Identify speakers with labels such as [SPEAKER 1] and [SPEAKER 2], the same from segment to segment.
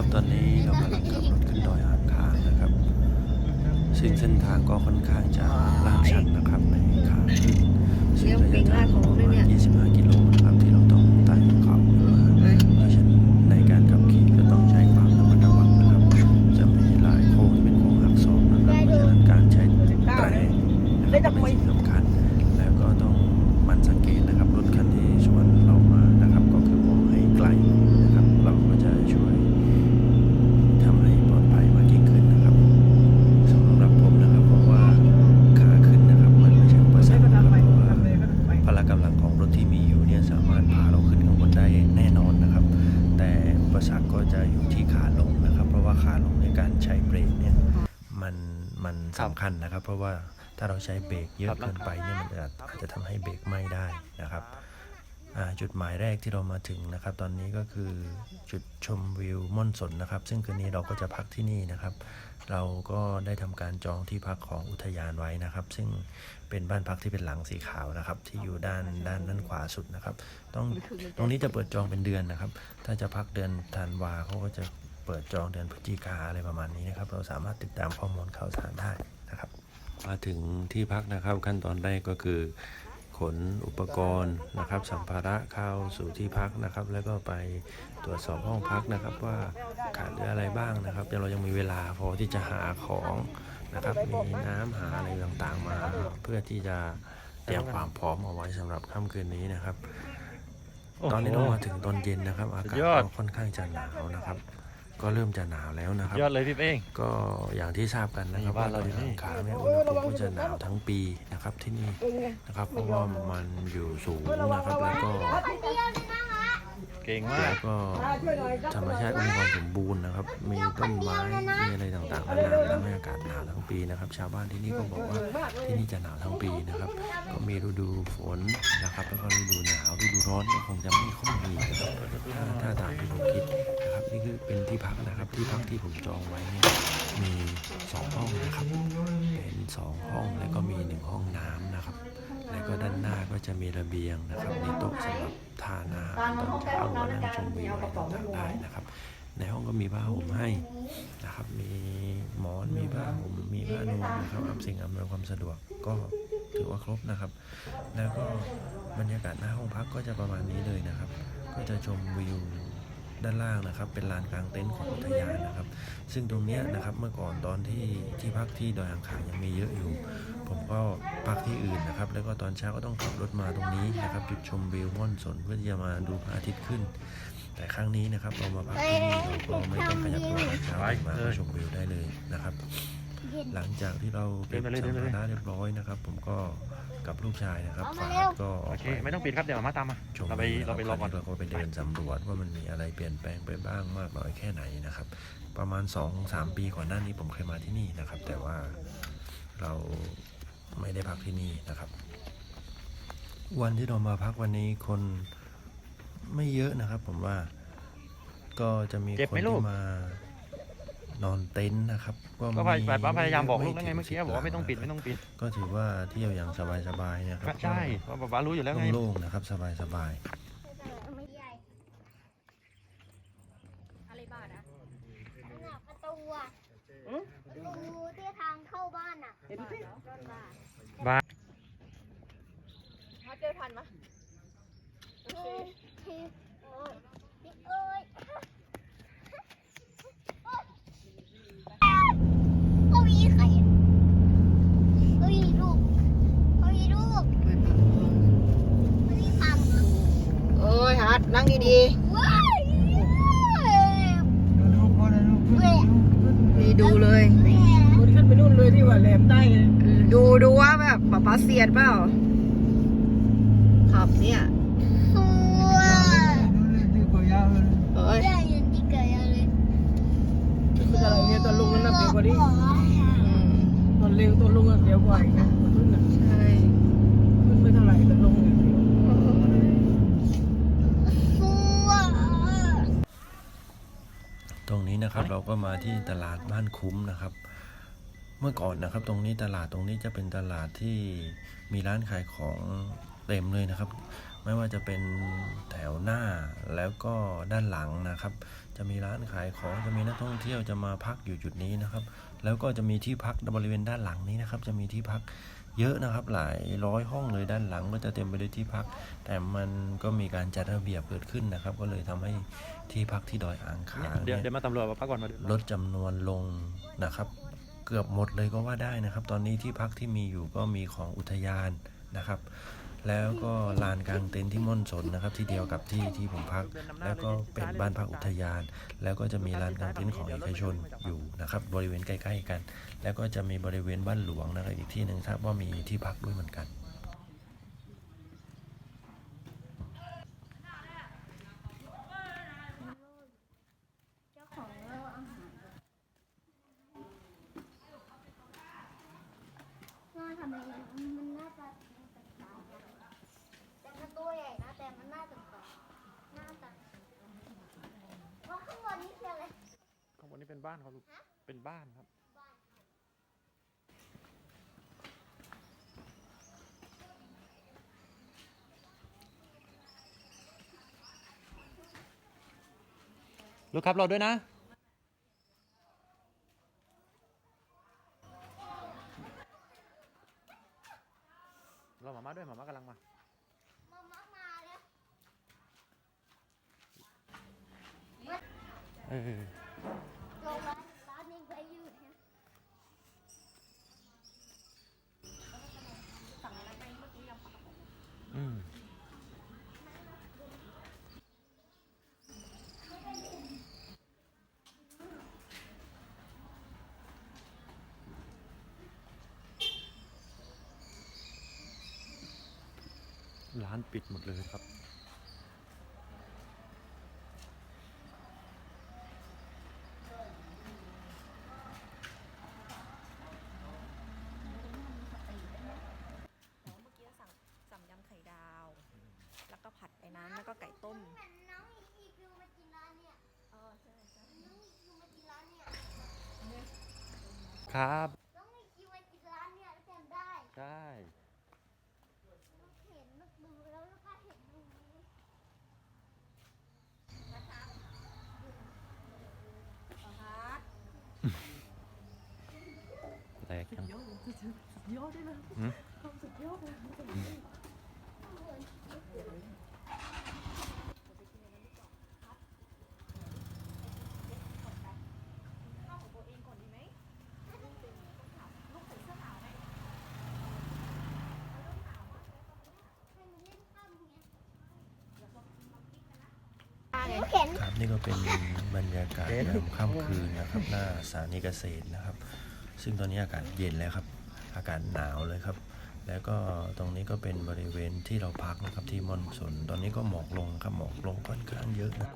[SPEAKER 1] ครับตอนนี้เรากำลังขับรถขึ้นดอยอ่างขางนะครับ ซึ่งเส้นทางก็ค่อนข้างจะลาดชันนะครับในขาขึ้นซึ่งระยะทางประมาณ25 กิโล มันมันสำคัญนะครับ เพราะว่าถ้าเราใช้เบรกเยอะเกินไปเนี่ยมันอาจอาจจะทำให้เบรกไหม้ได้นะครับอ่าจุดหมายแรกที่เรามาถึงนะครับ ตอนนี้ก็คือจุดชมวิวม่อนสนนะครับ ซึ่งคืนนี้เราก็จะพักที่นี่นะครับ เราก็ได้ทำการจองที่พักของอุทยานไว้นะครับ ซึ่งเป็นบ้านพักที่เป็นหลังสีขาวนะครับ ที่อยู่ด้านด้านด้านขวาสุดนะครับ ต้องตรงนี้จะเปิดจองเป็นเดือนนะครับ ถ้าจะพักเดือนธันวาเขาก็จะ เปิดจองเดือนพฤศจิกาอะไรประมาณนี้นะครับ เราสามารถติดตามข้อมูลข่าวสารได้นะครับ มาถึงที่พักนะครับขั้นตอนแรกก็คือขนอุปกรณ์นะครับสัมภาระเข้าสู่ที่พักนะครับ แล้วก็ไปตรวจสอบห้องพักนะครับ ว่าขาดเหลืออะไรบ้างนะครับเดี๋ยวเรายังมีเวลาพอที่จะหาของนะครับมีน้ำหาอะไรต่างๆมา เพื่อที่จะเตรียมความพร้อมเอาไว้สำหรับค่ำคืนนี้นะครับ ตอนนี้เรามาถึงตอนเย็นนะครับ อากาศก็ค่อนข้างจะหนาวนะครับ ก็เริ่มจะหนาวแล้วนะครับ
[SPEAKER 2] ยอดเลยพี่เป้ง
[SPEAKER 1] ก็อย่างที่ทราบกันนะครับ
[SPEAKER 2] นี่บ้านเราอยู่นี่
[SPEAKER 1] ดอยอ่างขางเนี่ยอุณหภูมิก็จะหนาวทั้งปีนะครับที่นี่นะครับเพราะว่ามันอยู่สูงนะครับแล้วก็
[SPEAKER 2] เก่งมา
[SPEAKER 1] แล้
[SPEAKER 2] ก
[SPEAKER 1] วก็ธรรมชาติมีความสมบูรณ์นะครับ มีต้นไม้มีอะไรต่างๆนานาทำให้อากาศหนาวทั้งปีนะครับ ชาวบ้านที่นี่ก็บอกว่าที่นี่จะหนาวทั้งปีนะครับ ก็มีฤดูฝนนะครับ แล้วก็ฤดูหนาวฤดูร้อนก็คงจะไม่ค่อยมีนะครับถ้าถ้าตามที่ผมคิดนะครับ นี่คือเป็นที่พักนะครับ ที่พักที่ผมจองไว้เนี่ยมีสองห้องนะครับ สองห้องแล้วก็มีหนึ่งห้องน้ำนะครับ แล้วก็ด้านหน้าก็จะมีระเบียงนะครับมีโต๊ะสำหรับทานอาหารตอนเช้าหรือว่านั่งชมวิวอะไรต่างๆได้นะครับ ในห้องก็มีผ้าห่มให้นะครับ มีหมอนมีผ้าห่มมีผ้านวมนะครับอำสิ่งอำนวยความสะดวกก็ถือว่าครบนะครับ แล้วก็บรรยากาศหน้าห้องพักก็จะประมาณนี้เลยนะครับ ก็จะชมวิว ด้านล่างนะครับ เป็นลานกลางเต็นท์ของอุทยานนะครับ ซึ่งตรงเนี้ยนะครับเมื่อก่อนตอนที่ที่พักที่ดอยอ่างขางยังมีเยอะอยู่ ผมก็พักที่อื่นนะครับ แล้วก็ตอนเช้าก็ต้องขับรถมาตรงนี้นะครับ จุดชมวิวม่อนสนเพื่อที่จะมาดูพระอาทิตย์ขึ้น แต่ครั้งนี้นะครับเรามาพักที่นี่เราก็ไม่ต้องขยับตัวตอนเช้ามาชมวิวได้เลยนะครับ หลังจากที่เราเก็บสัมภาระเรียบร้อยนะครับ ผมก็กับลูกชายนะครับฟาดก็อ
[SPEAKER 2] โอ
[SPEAKER 1] อก
[SPEAKER 2] เค
[SPEAKER 1] ไป
[SPEAKER 2] ไม่ต้องปิดครับเดี๋ยวมามาตามมา
[SPEAKER 1] ชม
[SPEAKER 2] เราไป
[SPEAKER 1] วิว
[SPEAKER 2] เราไปรอก่อน
[SPEAKER 1] เราก็ไปเดินสำรวจว่ามันมีอะไรเปลี่ยนแปลงไปบ้างมากน้อยแค่ไหนนะครับ ประมาณ2อสามปีก่อนหน้านี้ผมเคยมาที่นี่นะครับ แต่ว่าเราไม่ได้พักที่นี่นะครับ วันที่เรามาพักวันนี้คนไม่เยอะนะครับ ผมว่าก็จะมี
[SPEAKER 2] เจ็บ
[SPEAKER 1] ค
[SPEAKER 2] ไห
[SPEAKER 1] น
[SPEAKER 2] มลู
[SPEAKER 1] ที่
[SPEAKER 2] ก
[SPEAKER 1] มา นอนเต็นท์นะครับ
[SPEAKER 2] ก็พยป้าพยายามบอกลูกแล้วไงเมื่อกี้บอกว่าไม่ต้องปิดไม่ต้องปิด
[SPEAKER 1] ก็ถือว่าเที่ยวอย่างสบายๆนะครับ
[SPEAKER 2] ใช่เพราะป้ารู้อยู่แล้วไง
[SPEAKER 1] โล่งๆนะครับ สบายๆ
[SPEAKER 3] อะไรบ้านะน่ะประตูอะประตูที่ทางเข้าบ้านอะเห็นไหม
[SPEAKER 2] บ้า
[SPEAKER 4] เขาเจอทันปะ
[SPEAKER 3] เฮ้ยเฮ้ยโอ้ยเอ้ยเขามีใครอะเขามีลูกเขามีลูกเขามีพังอะ
[SPEAKER 4] เอ้ยฮัทนั่งดี
[SPEAKER 3] ว้ายเว้ย
[SPEAKER 4] ๆนี่ดูเลย
[SPEAKER 3] เว้ย
[SPEAKER 5] คนขึ้นไปนู่นเลยที่ว่าแหลมใต้ไง
[SPEAKER 4] ดูดูว่าแบบป๊าป๊าเสียดเปล่าขับเนี่ย
[SPEAKER 3] สวย
[SPEAKER 4] เอ้ย
[SPEAKER 3] ได้ยินที่เกิดอะไร
[SPEAKER 5] คืออะไรเนี่ยตอนลงนั้นน่ะเสียวกว่านี้ตอนเร็วตอนลงน่ะเสียวกว่าอีกนะขึ้นน่ะ
[SPEAKER 4] ใช่
[SPEAKER 5] ขึ้นไม่เท่าไหร่แต่ลงเนี่ยเสียว
[SPEAKER 3] สวย
[SPEAKER 1] ตรง นะครับ เราก็มาที่ตลาดบ้านคุ้มนะครับ เมื่อก่อนนะครับ ตรงนี้ตลาดตรงนี้จะเป็นตลาดที่มีร้านขายของเต็มเลยนะครับ ไม่ว่าจะเป็นแถวหน้าแล้วก็ด้านหลังนะครับ จะมีร้านขายของจะมีนักท่องเที่ยวจะมาพักอยู่จุดนี้นะครับ แล้วก็จะมีที่พักบริเวณด้านหลังนี้นะครับ จะมีที่พักเยอะนะครับหลายร้อยห้องเลยด้านหลังก็จะเต็มไปด้วยที่พัก แต่มันก็มีการจัดระเบียบเกิดขึ้นนะครับ ก็เลยทำให้ ที่พักที่ดอยอ่างขาง
[SPEAKER 2] เดี๋ยว
[SPEAKER 1] เนี่ย
[SPEAKER 2] เดี๋ยวมาตำรวจมาพักก่อนมาดู
[SPEAKER 1] ลดจำนวนลงนะครับ เกือบหมดเลยก็ว่าได้นะครับ ตอนนี้ที่พักที่มีอยู่ก็มีของอุทยานนะครับ แล้วก็ลานกลางเต็นท์ที่ม่อนสนนะครับ ที่เดียวกับที่ที่ผมพัก แล้วก็เป็นบ้านพักอุทยาน แล้วก็จะมีลานกลางเต็นท์ของเอกชนอยู่นะครับ บริเวณใกล้ ๆ กัน แล้วก็จะมีบริเวณบ้านหลวงนะครับอีกที่หนึ่งทราบว่ามีที่พักด้วยเหมือนกัน
[SPEAKER 3] เจ้าของเราอาหารน่าทำไมมันน่าจะแตกต่างกันแต่มันตัวใหญ่นะแต่มันน่าจะแตกน่าจะว่าข้างบนนี่คืออะไร
[SPEAKER 2] ข้างบนนี้เป็นบ้านเขาลูกเป็นบ้านครับ ลูกครับรอด้วยนะ รอหมาม่าด้วยหมาม่ากำลังมา
[SPEAKER 3] มามามาแล้ว
[SPEAKER 2] เออ
[SPEAKER 3] ลงร้านร้านนี้ไปยืดเนี่ย
[SPEAKER 2] อืมร้านปิดหมดเลยครับ
[SPEAKER 4] เมื่อกี้สั่งสั่งยำไข่ดาว แล้วก็ผัดไอ้น้ำแล้วก็ไก่ต้ม
[SPEAKER 3] เหมือนน้องอีอีคิวมากินร้านเนี่ย
[SPEAKER 4] เออใช่ใช่
[SPEAKER 3] น้องอีคิวมากินร้านเนี่ย
[SPEAKER 2] ครับ
[SPEAKER 3] น้องอีคิวมากินร้านเนี่ยแล้วจำได้
[SPEAKER 2] ใช่
[SPEAKER 3] เห็นนึกดูแล้วแล้วก็เห็นดูนี้
[SPEAKER 2] แตกยังหืม
[SPEAKER 3] หนูเห็น
[SPEAKER 1] ครับนี่ก็เป็นบรรยากาศยามค่ำคืนนะครับหน้าสถานีเกษตรนะครับ ซึ่งตอนนี้อากาศเย็นแล้วครับ อากาศหนาวเลยครับ แล้วก็ตรงนี้ก็เป็นบริเวณที่เราพักนะครับที่ม่อนสนตอนนี้ก็หมอกลงครับหมอกลงค่อนข้างเยอะนะ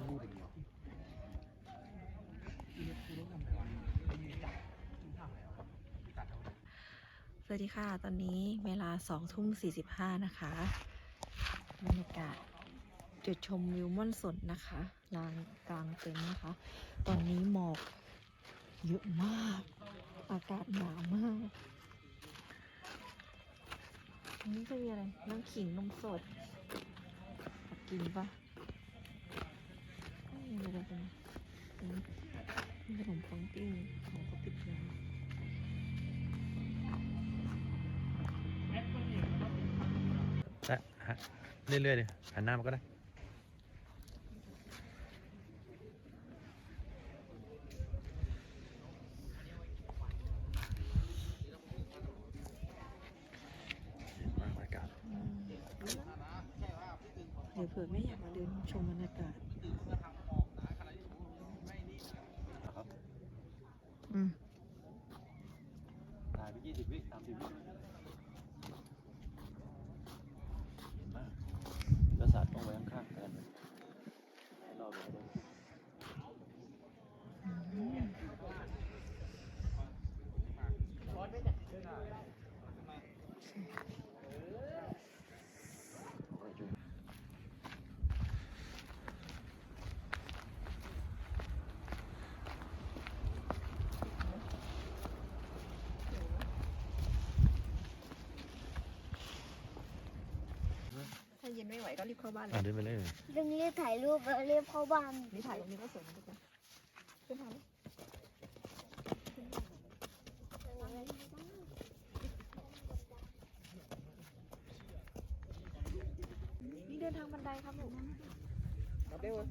[SPEAKER 4] สวัสดีค่ะ ตอนนี้เวลาสองทุ่มสี่สิบห้านะคะบรรยากาศ จุดชมวิวม่อนสนนะคะลานกลางเต็นท์นะคะ ตอนนี้หมอกเยอะมาก อากาศหนาวมากอันนี้จะมีอะไร น้ำขิงนมสด กินปะไม่มีอะไรกันขนมปังปิ้งของเขาปิดแล้ว
[SPEAKER 2] ได้ฮะเรื่อยๆเลยหันหน้ามาก็ได้ บรรยากาศ
[SPEAKER 4] อืมเดี๋ยวเผื่อไม่อยากมาเดินชมบรรยากาศอืม
[SPEAKER 1] ถ่ายไปยี่สิบวิสามสิบวิเห็นมากกษัตริย์ต้องไว้ข้างๆกันให้เราดูด้วย
[SPEAKER 2] บ
[SPEAKER 4] เย็นไม่ไหวก็รีบเข้าบ้านเล
[SPEAKER 2] อะ
[SPEAKER 4] ย
[SPEAKER 2] เดินไปเลย
[SPEAKER 3] ตรงนี้ถ่ายรูปแล้วเรียบเข้าบ้าน
[SPEAKER 4] นี่ถ่ายตรงนี้ก็สวยนะทุกคนขึ้นมาไหมนี่เดินทางบันไดครับผมเอาไปวะ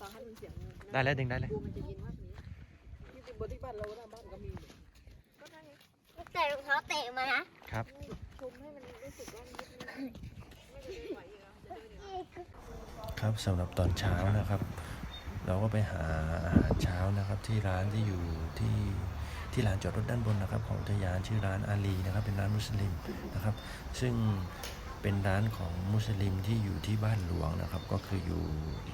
[SPEAKER 4] ฟังให้มันเสียง
[SPEAKER 2] ได้แล้วดึงได้เลย
[SPEAKER 4] กลัวมันจะเย็นมากนี้ที่จริงบนที่บ้านเราหน้าบ้านก็มีก็ได้ไง
[SPEAKER 3] แต่รองเท้าเตะมานะครับ
[SPEAKER 4] ชมให้มันรู้สึกว่ามัน
[SPEAKER 1] ครับสำหรับตอนเช้านะครับ เราก็ไปหาอาหารเช้านะครับ ที่ร้านที่อยู่ที่ที่ลานจอดรถด้านบนนะครับ ของอุทยานชื่อร้านอาลีนะครับ เป็นร้านมุสลิมนะครับ ซึ่งเป็นร้านของมุสลิมที่อยู่ที่บ้านหลวงนะครับ ก็คืออยู่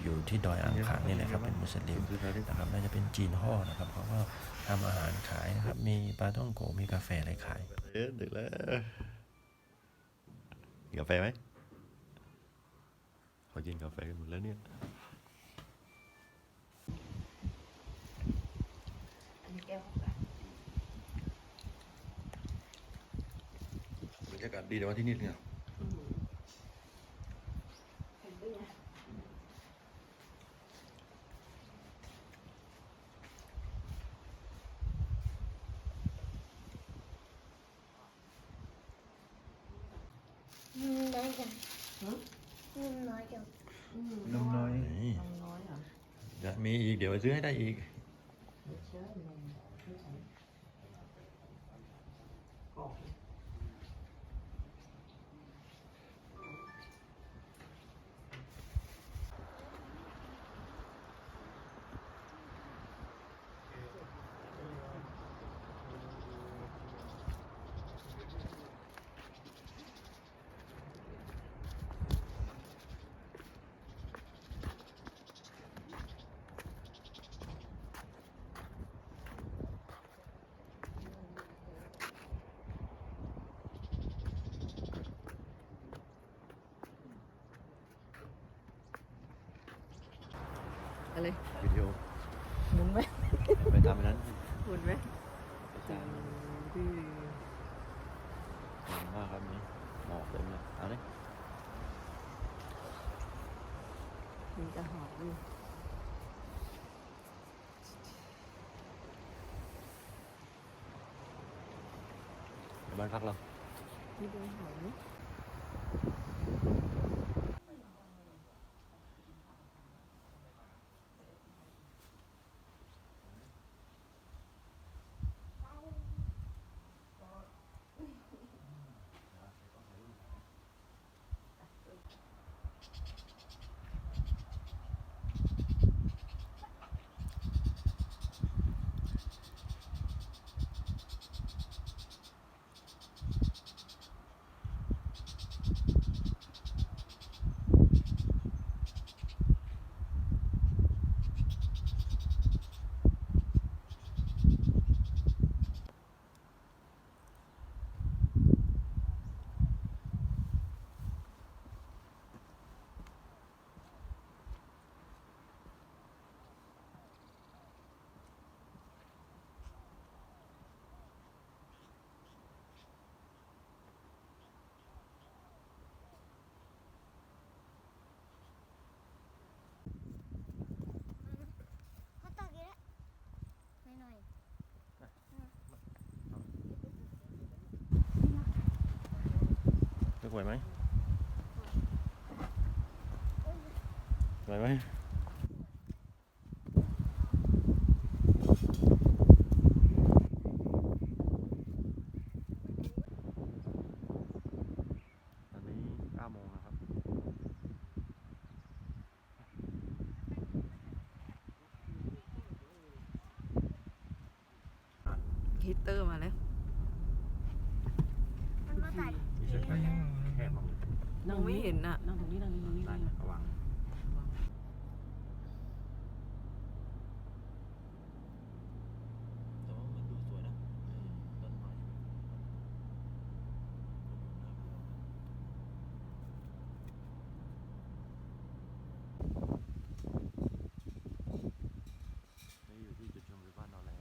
[SPEAKER 1] อยู่ที่ดอยอ่างขางนี่แหละครับเป็นมุสลิมนะครับน่าจะเป็นจีนห่อนะครับเขาก็ทำอาหารขายนะครับ มีปลาท่องโกมีกาแฟอะไรขาย
[SPEAKER 2] เอ๊ะดึกแล้วกินกาแฟไหม ขอกินกาแฟกันหมดแล้วเนี่ย
[SPEAKER 4] อันนี้แก้วของเรา
[SPEAKER 2] บรรยากาศดีแต่ว่าที่นี่เนี่ย
[SPEAKER 3] นุ่มน้อยจังนุ่มน้อยจัง
[SPEAKER 2] นมน้อย
[SPEAKER 1] นี่
[SPEAKER 4] น้อยเหรอ
[SPEAKER 2] จะมีอีก เดี๋ยวซื้อให้ได้อีก
[SPEAKER 4] เชื่อนมไม่ใช่กรอบ อะไร
[SPEAKER 2] วิดีโอ
[SPEAKER 4] หมุนไหม
[SPEAKER 2] ไปทำอันนั้น
[SPEAKER 4] หมุนไหม
[SPEAKER 2] อาจารย์
[SPEAKER 4] ดื้อ
[SPEAKER 2] เก่งมากครับนี้หมอกเต็มเลยเอาเลย
[SPEAKER 4] มันจะหอมอยู่
[SPEAKER 2] บ้านพักเรา
[SPEAKER 4] นี่เป็นหอม
[SPEAKER 3] เขาตักอีกแล้วหน่อย
[SPEAKER 2] สวยไหมสวยไหมตอนนี้9โมงนะครับ
[SPEAKER 4] ฮีตเตอร์มาแล้ว
[SPEAKER 3] ๆมันมาตัด
[SPEAKER 2] แค่มอง
[SPEAKER 4] มองไม่เห็นอะ
[SPEAKER 5] นั่งตรงนี้นั่งตรงนี้
[SPEAKER 2] ได้ระวัง แต่ว่ามันดูสวยนะต้นไม้ นี่อยู่ที่จุดชมวิวบ้านนอแล
[SPEAKER 4] ต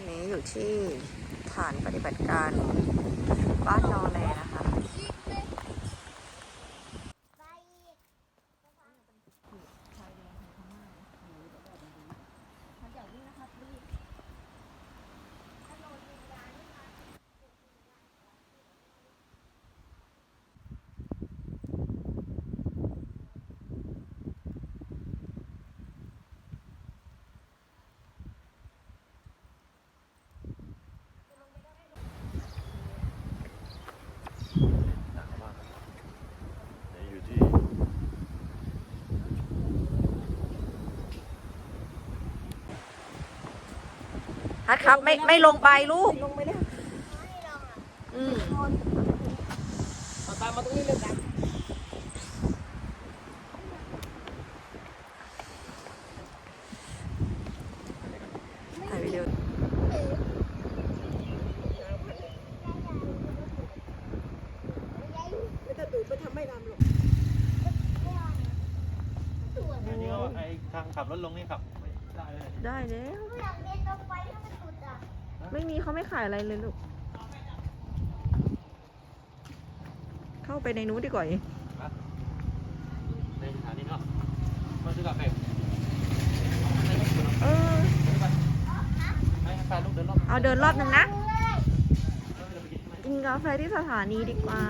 [SPEAKER 4] อนนี้อยู่ที่ฐานปฏิบัติการบ้านนอนะคะ
[SPEAKER 3] ไปอีก
[SPEAKER 2] หนาวมากเนี่ยอยู่ที่
[SPEAKER 4] ฮัทครับไม่ไม่ลงไปลูก
[SPEAKER 3] ไม่ลองอะ
[SPEAKER 4] อืม
[SPEAKER 5] เอาตามมาตรงนี้เลยกัน
[SPEAKER 4] ถ่ายวิดีโอ
[SPEAKER 5] ไม่ต้องดูไปทำไม่รำหรอก
[SPEAKER 2] อันนี้ก็ไอ้ทางขับรถลงนี่ขับไม่ได้เลย
[SPEAKER 4] ได้แล้ว
[SPEAKER 3] ไม่อยากเรียนตรงไปถ้ามันสุดอะ
[SPEAKER 4] ไม่มีเขาไม่ขายอะไรเลยลูก เข้าไปในนู้นดีกว่า
[SPEAKER 2] ในสถานีเนาะมาซื้อกาแฟ
[SPEAKER 4] เออ
[SPEAKER 2] ให้แฟนลูกเดินรอบ
[SPEAKER 4] เอาเดินรอบหนึ่งนะ
[SPEAKER 3] เลย
[SPEAKER 4] กินกาแฟที่สถานีดีกว่า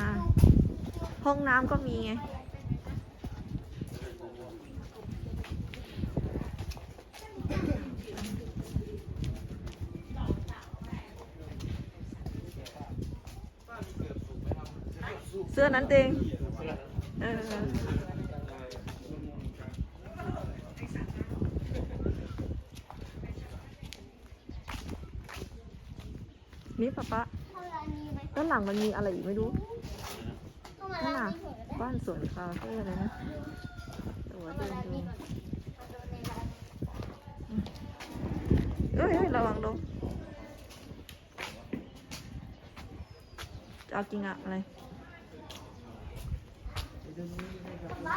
[SPEAKER 4] ห้องน้ำก็มีไง นั้นเองเออนี่ป๊าป๊าด้านหลังมันมีอะไรอีกไม่รู้
[SPEAKER 3] ข้ามา
[SPEAKER 4] นั่นะบ้านสวนคาเฟ่อะไรนะเดี๋ยว
[SPEAKER 3] เข้า
[SPEAKER 4] เดิ
[SPEAKER 3] มานร้าน
[SPEAKER 4] ดู
[SPEAKER 3] นี้ก่อนมาดู
[SPEAKER 4] เอ้ยเอ้ยระวังลงจะเอาจริงอะอะไร
[SPEAKER 3] บ้านอะไร
[SPEAKER 4] ถ่ายรูปจา ก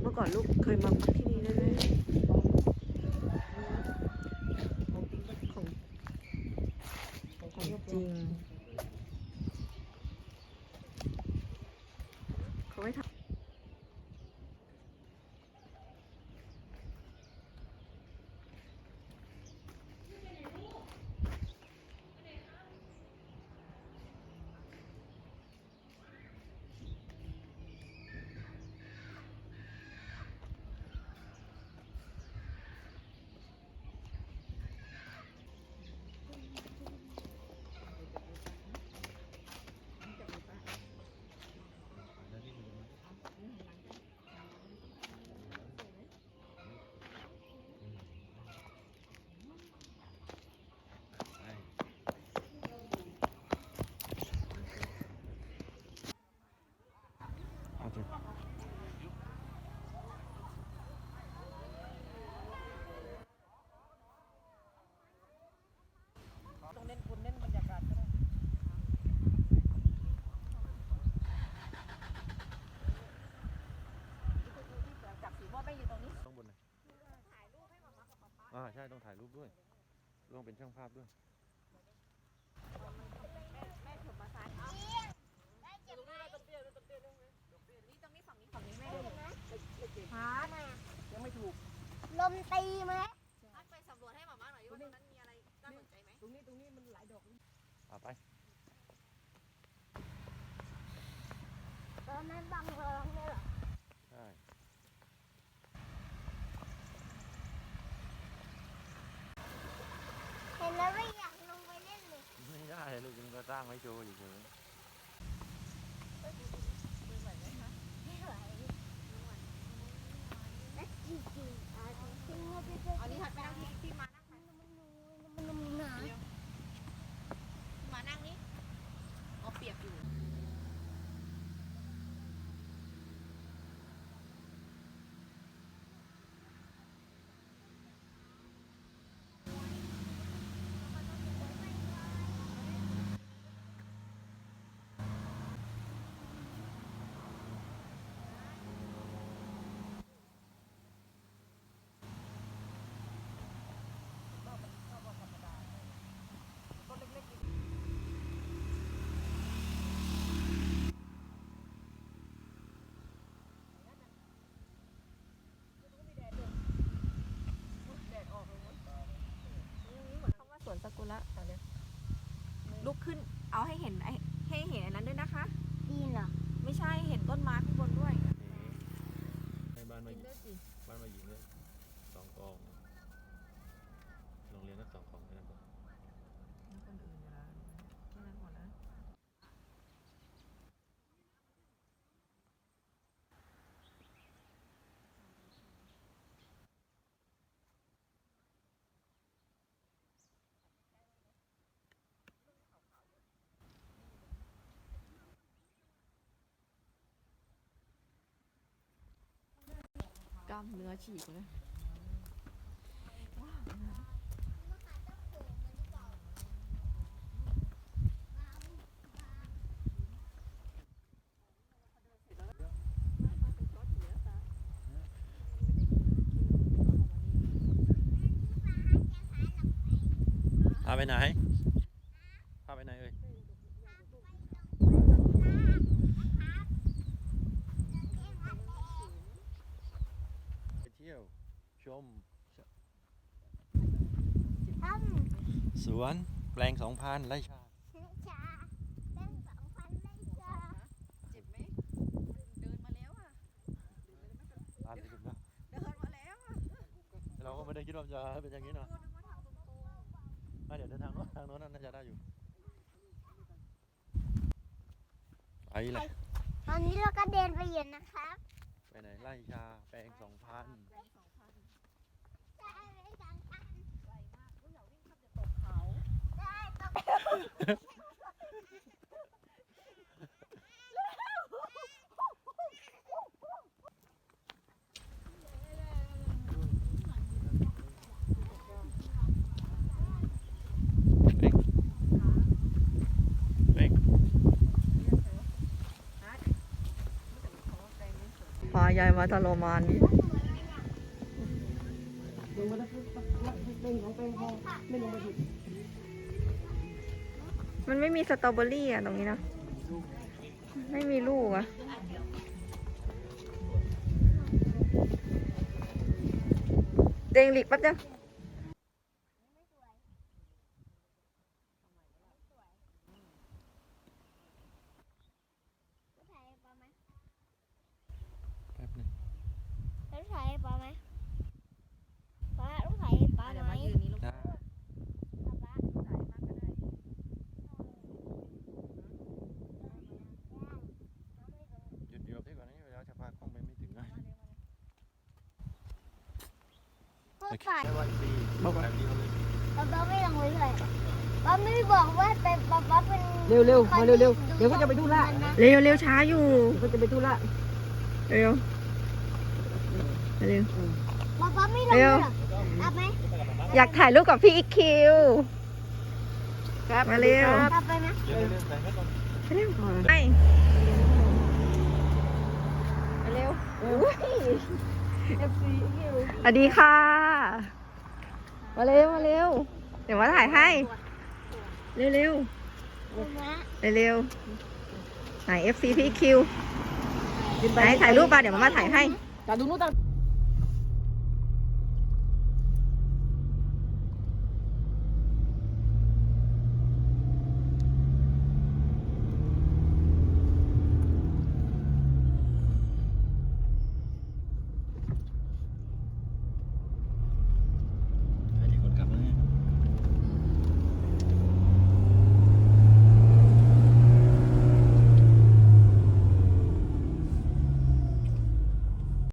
[SPEAKER 4] เมื่อก่อนลูกเคยมาพักที่นี่ได้เลยของของจริงเขาไม่ทำ
[SPEAKER 2] โอเค
[SPEAKER 5] ต้องเน้นคุณเน้นบรรยากาศก็ได้
[SPEAKER 2] ต้องบนเลย อ่าใช่ต้องถ่ายรูปด้วยต้องเป็นช่างภาพด้วย
[SPEAKER 5] ยังไม่ถูก
[SPEAKER 3] ลมตีไหม
[SPEAKER 4] ไปสำรวจให้หมาม่าหน่อยว่าตรงนั้นมีอะไรน่าสนใจไหม
[SPEAKER 5] ตรงนี้ตรงนี้มันหลายดอก
[SPEAKER 2] เอาไป
[SPEAKER 3] ตอนนั้นบังเริงเลยเหรอ
[SPEAKER 2] ใช่
[SPEAKER 3] เห็นแล้วไม่อยากลงไปเล่นเลย
[SPEAKER 2] ไม่ได้ลู ก็สร้างไว้โชว์เฉย
[SPEAKER 3] ม่ไหวและจริงๆอะจริงๆว่าพี่เจ๊
[SPEAKER 4] อันนี้ถัดไปนั่งที่ที่มานั่ง
[SPEAKER 3] มันมันมันมันหนา
[SPEAKER 4] มานั่งนี่เอาเปียกอยู่
[SPEAKER 6] ล้ามเนื้อฉีกเลย
[SPEAKER 2] พาไปไหน พาไปไหนเอ่ย ไปเที่ยว ชม
[SPEAKER 3] ทำ
[SPEAKER 2] สวนแปลงสองพันไร่ชา
[SPEAKER 3] นิชาเล่นสองพันเล่นชา
[SPEAKER 6] เจ็บไหมเดินมาแล้วอะ
[SPEAKER 2] ตามไปถึงแล้ว
[SPEAKER 6] เดินมาแล้วอะ
[SPEAKER 2] เราก็ไม่ได้คิดว่ามันจะเป็นอย่างนี้เนาะอะเดี๋ยวเดินทางโน้นทางโน้นน่าจะได้อยู่ไปเลย
[SPEAKER 3] ตอนนี้เราก็เดินไปอยู่นะครับ
[SPEAKER 2] ไปไหนไร่ชาแปลงสองพัน
[SPEAKER 3] ใช่ไปสองพัน
[SPEAKER 6] ไกลมากอย่าวิ่งขับเดี๋ยวตกเขา
[SPEAKER 3] ได้ตก
[SPEAKER 2] เร่ง
[SPEAKER 6] พายายมาทรมานนี่มั นไม่มีสตรอเบอรี่อะตรงนี้นะไม่มีลูกอะเดงหลีกแป๊บเดียว
[SPEAKER 3] ถ่ายปลาไหม
[SPEAKER 2] แป๊บหนึง
[SPEAKER 3] แล้วถ่ายปลาไหมปลาต้องถ่ายปลาไหม
[SPEAKER 2] ได้
[SPEAKER 3] ปลา
[SPEAKER 2] หยุดเดี๋ยวที่ก่อนนี้เวลาจะพากล้องไปไม่ถึงนะ
[SPEAKER 3] พวก ฝ่าย
[SPEAKER 2] ได้วันดีแบบนี้เขาเลย
[SPEAKER 3] ป๊าป๊าไม่ลงไปเลยป๊าไม่บอกว่าเป็นป๊าป๊าเป็น
[SPEAKER 5] เร็วเร็วมาเร็วเร็วเดี๋ยวก็จะไปธุระ
[SPEAKER 6] เร็วเร็วช้าอยู่
[SPEAKER 5] เดี๋ยวก็จะไปธุระ
[SPEAKER 6] เร็วเร็ว
[SPEAKER 3] ป๊าป๊าไม่ลงเลยเหรอรับไหม
[SPEAKER 6] อยากถ่ายรูปกับพี่อีคคิว
[SPEAKER 5] ครับ
[SPEAKER 6] มาเร็ว
[SPEAKER 3] รับไปไหม
[SPEAKER 2] เดี๋ยวเดี๋ยวแต่งให้ก่อน
[SPEAKER 6] เร็วไปเร็วสวัสดีค่ะ มาเร็วมาเร็ว เดี๋ยวมาถ่ายให้ เร็วเร็ว
[SPEAKER 3] ดูนะ
[SPEAKER 6] เร็วเร็วไหน FC พี่คิวไหนถ่ายรูปมาเดี๋ยวมามาถ่ายให้
[SPEAKER 5] ตาดูนู้นตา